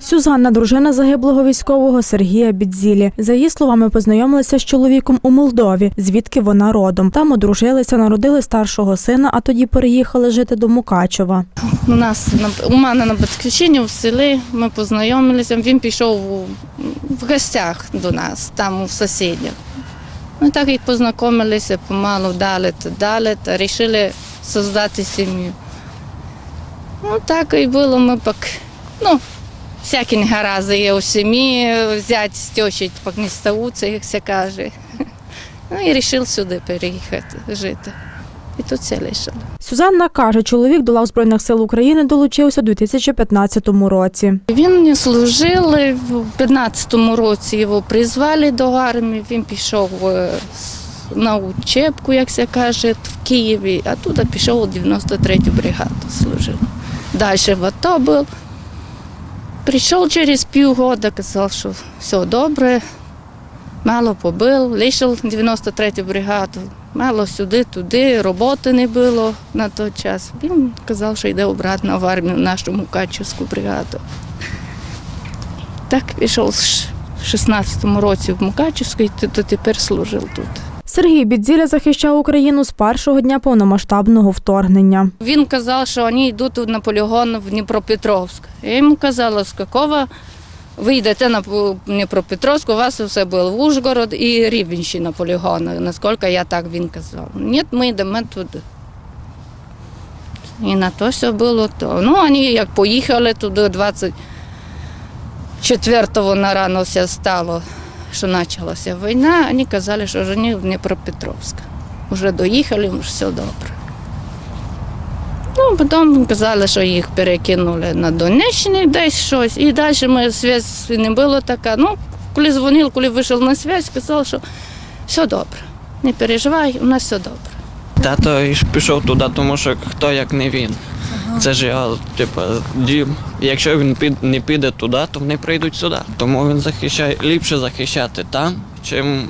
Сюзанна, дружина загиблого військового Сергія Бідзілі. За її словами, познайомилися з чоловіком у Молдові, звідки вона родом. Там одружилися, народили старшого сина, а тоді переїхали жити до Мукачева. У нас на- у мене на батьківщині в селі ми познайомилися. Він пішов в гостях до нас, там у сусідів. Ми так і познайомилися, помалу далі та далі, та вирішили створити сім'ю. Ну так і було, ми пак, ну, всякі негаразди є у сім'ї, взяти з тещі, пак не як се каже. Ну і вирішив сюди переїхати, жити. І тут все лишили. Сюзанна каже, чоловік до лав Збройних сил України долучився у 2015 році. Він не служив в 15-му році. Його призвали до армії. Він пішов е, на учебку, як це каже, в Києві, а туди пішов у 93-ю бригаду служив. Далі в АТО був. Прийшов через півгода, казав, що все добре, мало побив, лишив 93-ю бригаду. Мало сюди, туди, роботи не було на той час. Він казав, що йде обратно в армію в нашу Мукачівську бригаду. Так пішов з 16-му році в Мукачівську і тепер служив тут. Сергій Бідзіля захищав Україну з першого дня повномасштабного вторгнення. Він казав, що вони йдуть на полігон в Дніпропетровськ. Я йому казала, з якого ви йдете на Дніпропетровськ, у вас все було в Ужгород і Рівенщина полігон, наскільки я так він казав. Ні, ми йдемо туди. І на то все було то. Ну, вони як поїхали туди 24-го на рано все стало, що почалася війна, вони казали, що вони в Дніпропетровськ. Вже доїхали, все добре. Ну, потім казали, що їх перекинули на Донеччині десь щось. І далі ми зв'язь не було така. Ну, коли дзвонив, коли вийшов на зв'язь, казав, що все добре. Не переживай, у нас все добре. Тато пішов туди, тому що хто як не він. Це ж його, типу, дім. Якщо він під, не піде туди, то вони прийдуть сюди. Тому він захищає ліпше захищати там, чим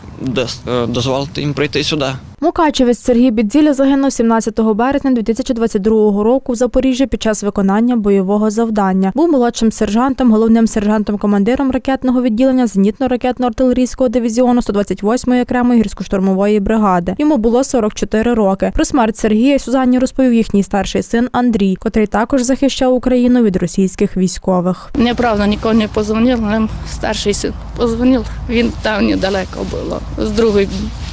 е, дозволити їм прийти сюди. Мукачевець Сергій Бідзіля загинув 17 березня 2022 року в Запоріжжі під час виконання бойового завдання. Був молодшим сержантом, головним сержантом-командиром ракетного відділення зенітно-ракетно-артилерійського дивізіону 128-ї окремої гірсько-штурмової бригади. Йому було 44 роки. Про смерть Сергія Сюзанні розповів їхній старший син Андрій, котрий також захищав Україну від російських військових. Неправда, нікого не позвонив, але старший син позвонив. Він там недалеко було. З другої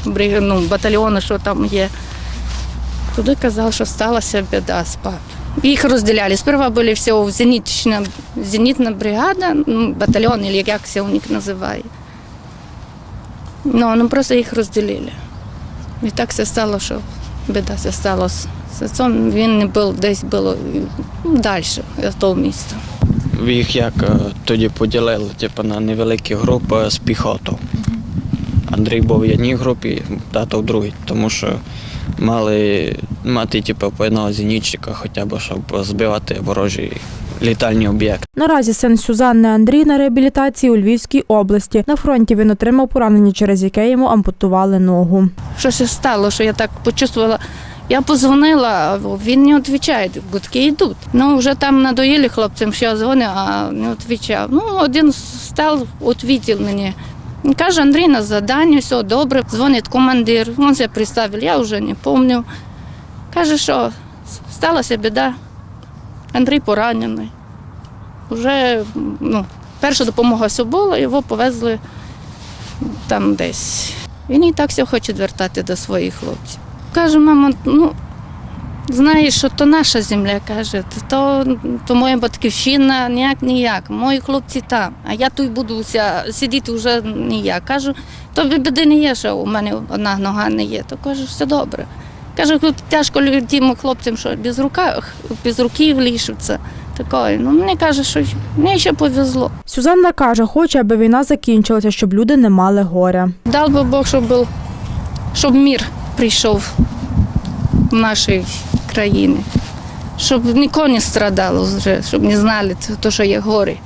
бригади, ну, батальйону, що там є. Туди казав, що сталася біда з папою. Їх розділяли. Сперва були всі в зенітна, зенітна бригада, ну, батальйон, як це у них називає. Ну, ну просто їх розділили. І так все стало, що біда все стало з з отцом. Він не був десь було ну, далі, від того міста. Їх як е, тоді поділили, типу, на невеликі групи з піхотою. Андрій був в одній групі, тато в другій, тому що мали мати типу, по зенітчика, хоча б, щоб збивати ворожі літальні об'єкти. Наразі син Сюзанни Андрій на реабілітації у Львівській області. На фронті він отримав поранення, через яке йому ампутували ногу. Щось стало, що я так почувствувала. Я позвонила, він не відповідає, гудки йдуть. Ну, вже там надоїли хлопцям, що я дзвоню, а не відповідав. Ну, один став, відповів мені. Каже, Андрій, на задання, все добре. Дзвонить командир, він себе представив, я вже не пам'ятаю. Каже, що сталася біда. Андрій поранений. Вже ну, перша допомога все була, його повезли там десь. Він і так все хоче вертати до своїх хлопців. Каже, мама, ну знаєш, що то наша земля, каже, то, то моя батьківщина ніяк ніяк. Мої хлопці там, а я тут буду ся- сидіти вже ніяк. Кажу, то біди не є, що у мене одна нога не є. То кажу, все добре. Каже, «Тут тяжко тим хлопцям, що без руках, без руків лишаться. Такої. Ну, мені каже, що мені ще повезло. Сюзанна каже, хоче, аби війна закінчилася, щоб люди не мали горя. Дав би Бог, щоб, був, щоб мір прийшов в країни, щоб нікого не страдало вже, щоб не знали, то, що є гори.